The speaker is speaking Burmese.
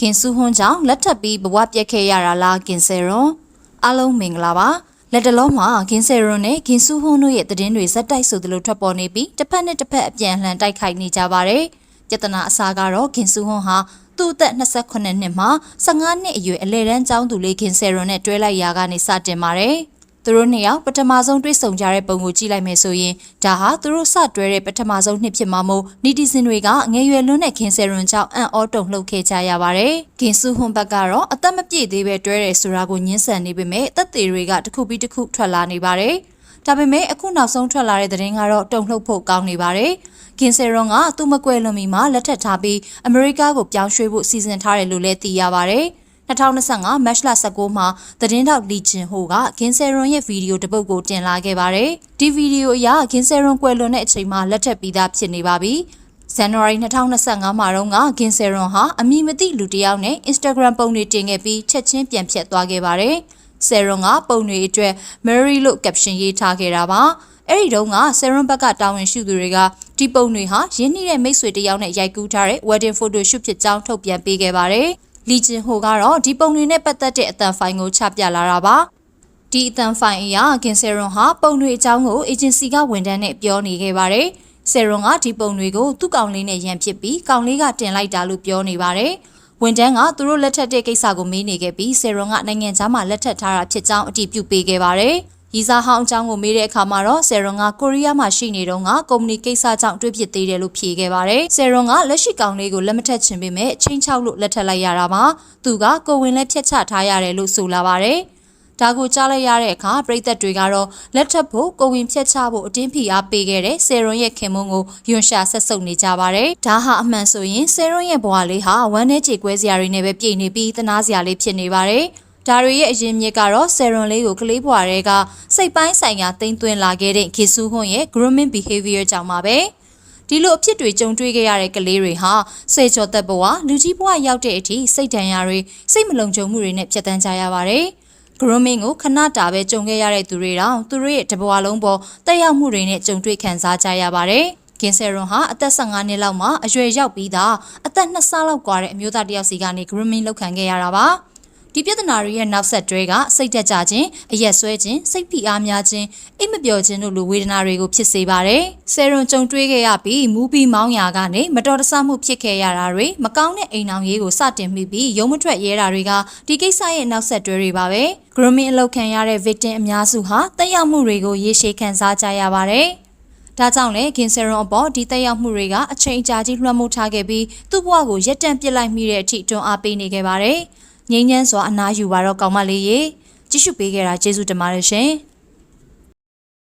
ကင်ဆူဟွန်းကြောင့်လက်ထပ်ပြီးဘဝပြက်ခဲ့ရတာလားကင်ဆယ်ရွန်အားလုံးမင်္ဂလာပါလက်တလုံးမှာကင်ဆယ်ရွန်နဲ့ကင်ဆူဟွန်းတို့ရဲ့သတင်းတွေဇက်တိုက်ဆိုသလိုထွက်ပေါ်နေပြီးတစ်ဖက်နဲ့တစ်ဖက်အပြန်အလှန်တိုက်ခိုက်နေကြပါတယ်ပြဿနာအစားကတော့ကင်ဆူဟွန်းဟာသူ့အသက်28နှစ်မှာ15နှစ်အရွယ်အလဲတန်းကျောင်းသူလေးကင်ဆယ်ရွန်နဲ့တွဲလိုက်ရာကနေစတင်ပါတယ် သူတို့နှစ်ယောက်ပထမဆုံးတွေ့ဆုံကြတဲ့ပုံကိုကြည့်လိုက်မယ်ဆိုရင်ဒါဟာသူတို့စတွဲတဲ့ပထမဆုံးနှစ်ဖြစ်မှာမို့နီတီစင်တွေကငယ်ရွယ်လွန်းတဲ့ခင်ဆယ်ရွန်ကြောင့်အံ့ဩတုန်လှုပ်ခဲ့ကြရပါတယ်။ခင်စုဟွန်ဘက်ကတော့အသက်မပြည့်သေးပဲတွဲတယ်ဆိုတာကိုညှင်းဆန်နေပေမဲ့အသက်သေးတွေကတစ်ခုပြီးတစ်ခုထွက်လာနေပါတယ်။ဒါပေမဲ့အခုနောက်ဆုံးထွက်လာတဲ့သတင်းကတော့တုန်လှုပ်ဖို့ကောင်းနေပါတယ်။ကင်ဆယ်ရွန်ကသူ့မကွယ်လွန်မီမှာလက်ထပ်ထားပြီးအမေရိကကိုပြောင်းရွှေ့ဖို့စီစဉ်ထားတယ်လို့လည်းသိရပါတယ်။ 2025မတ်လ19မှာသတင်းတောက်လီချင်ဟိုကဂင်ဆယ်ရွန်ရဲ့ဗီဒီယိုတစ်ပုဒ်ကိုတင်လာခဲ့ပါတယ်။ဒီဗီဒီယိုအရဂင်ဆယ်ရွန်ကွယ်လွန်တဲ့အချိန်မှာလက်ထပ်ပြီးသားဖြစ်နေပါပြီ။ဇန်နဝါရီ2025မှာတော့ကဂင်ဆယ်ရွန်ဟာအမည်မသိလူတစ်ယောက်နဲ့ Instagram ပုံတွေတင်ခဲ့ပြီးချက်ချင်းပြန်ဖြတ်သွားခဲ့ပါတယ်။ဆယ်ရွန်ကပုံတွေအတွက် Mary လို့ caption ရေးထားခဲ့တာပါ။အဲ့ဒီတုန်းကဆယ်ရွန်ဘက်ကတာဝန်ရှိသူတွေကဒီပုံတွေဟာရင်းနှီးတဲ့မိတ်ဆွေတစ်ယောက်နဲ့ရိုက်ကူးထားတဲ့ wedding photo shoot ဖြစ်ကြောင်းထုတ်ပြန်ပေးခဲ့ပါတယ်။ လီဂျင်ဟိုကတော့ဒီပုံတွေနဲ့ပတ်သက်တဲ့အတန်ဖိုင်ကိုချပြလာတာပါဒီအတန်ဖိုင်အရာကင်ဆယ်ရွန်ဟာပုံတွေအကြောင်းကိုအေဂျင်စီကဝန်ထမ်းနဲ့ပြောနေခဲ့ပါတယ်ဆယ်ရွန်ကဒီပုံတွေကိုသူ့ကောင်လေးနဲ့ရန်ဖြစ်ပြီးကောင်လေးကတင်လိုက်တာလို့ပြောနေပါတယ်ဝန်တန်းကသူတို့လက်ထက်တဲ့ကိစ္စကိုမေးနေခဲ့ပြီးဆယ်ရွန်ကနိုင်ငံခြားမှာလက်ထက်ထားတာဖြစ်ကြောင်းအတည်ပြုပေးခဲ့ပါတယ်။ ရီစာဟောင်းအကြောင်းကိုမေးတဲ့အခါမှာတော့ဆယ်ရွန်ကကိုရီးယားမှာရှိနေတော့ကကုမ္ပဏီကိစ္စကြောင့်တွေ့ဖြစ်သေးတယ်လို့ဖြေခဲ့ပါတယ်။ဆယ်ရွန်ကလက်ရှိကောင်လေးကိုလက်မထက်ချင်ပေမဲ့ချင်းချောက်လို့လက်ထက်လိုက်ရတာပါ။သူကကိုဝင်လက်ဖြတ်ချထားရတယ်လို့ဆိုလာပါတယ်။ဒါကိုကြားလိုက်ရတဲ့အခါပြည်သက်တွေကတော့လက်ထပ်ဖို့ကိုဝင်ဖြတ်ချဖို့အတင်းဖိအားပေးခဲ့တဲ့ဆယ်ရွန်ရဲ့ခင်မုန်းကိုယွန်ရှာဆက်ဆုပ်နေကြပါတယ်။ဒါဟာအမှန်ဆိုရင်ဆယ်ရွန်ရဲ့ဘဝလေးဟာဝမ်းနဲ့ကြေကွဲစရာတွေနဲ့ပဲပြည့်နေပြီးသနာစရာလေးဖြစ်နေပါတယ်။ ဒါတွေရဲ့အရင်မြစ်ကတော့ဆယ်ရွန်လေးကိုကလေးဘွားတွေကစိတ်ပိုင်းဆိုင်ရာတိမ်သွင်းလာခဲ့တဲ့ခေဆူးဟွန်ရဲ့ grooming behavior ကြောင့်ပါပဲဒီလိုအဖြစ်တွေကြုံတွေ့ခဲ့ရတဲ့ကလေးတွေဟာစေကျော်သက်ဘဝလူကြီးဘဝရောက်တဲ့အထိစိတ်ဒဏ်ရာတွေစိတ်မလုံခြုံမှုတွေနဲ့ဖြတ်တန်းကြရပါတယ်။ grooming ကိုခဏတာပဲကြုံခဲ့ရတဲ့သူတွေတောင်သူတို့ရဲ့တဘဝလုံးပေါ်တက်ရောက်မှုတွေနဲ့ကြုံတွေ့ခံစားကြရပါတယ်။ကင်ဆယ်ရွန်ဟာအသက်15နှစ်လောက်မှာအရွယ်ရောက်ပြီးသားအသက်2ဆလောက်ကွာတဲ့အမျိုးသားတစ်ယောက်စီကနေ grooming လုပ်ခံခဲ့ရတာပါ။ ဒီပြဿနာတွေရဲ့နောက်ဆက်တွဲကစိတ်တက်ကြခြင်းအရက်ဆွဲခြင်းစိတ်ဖိအားများခြင်းအိတ်မပျော်ခြင်းတို့လိုဝေဒနာတွေကိုဖြစ်စေပါတယ်။ဆယ်ရွန်ကြုံတွေးခဲ့ရပြီးမူပြီးမောင်းရာကနေမတော်တဆမှုဖြစ်ခဲ့ရတာတွေမကောင်းတဲ့အိမ်အောင်ရေးကိုစတင်မိပြီးရုံမထွက်ရဲတာတွေကဒီကိစ္စရဲ့နောက်ဆက်တွဲတွေပါပဲ။ grooming အလုပ်ခံရတဲ့ victim အများစုဟာတက်ရောက်မှုတွေကိုရေရှည်ခံစားကြရပါတယ်။ဒါကြောင့်လေဂင်ဆယ်ရွန်အပေါ်ဒီတက်ရောက်မှုတွေကအချိန်ကြာကြီးလွှမ်းမိုးထားခဲ့ပြီးသူ့ဘဝကိုရက်တန့်ပစ်လိုက်မိတဲ့အထိတွန်းအားပေးနေခဲ့ပါတယ်။ ငြိမ်းချမ်းစွာအနားယူပါတော့ကောင်းမလေးရေကြည့်ရှုပေးခဲ့တာကျေးဇူးတင်ပါတယ်ရှင်။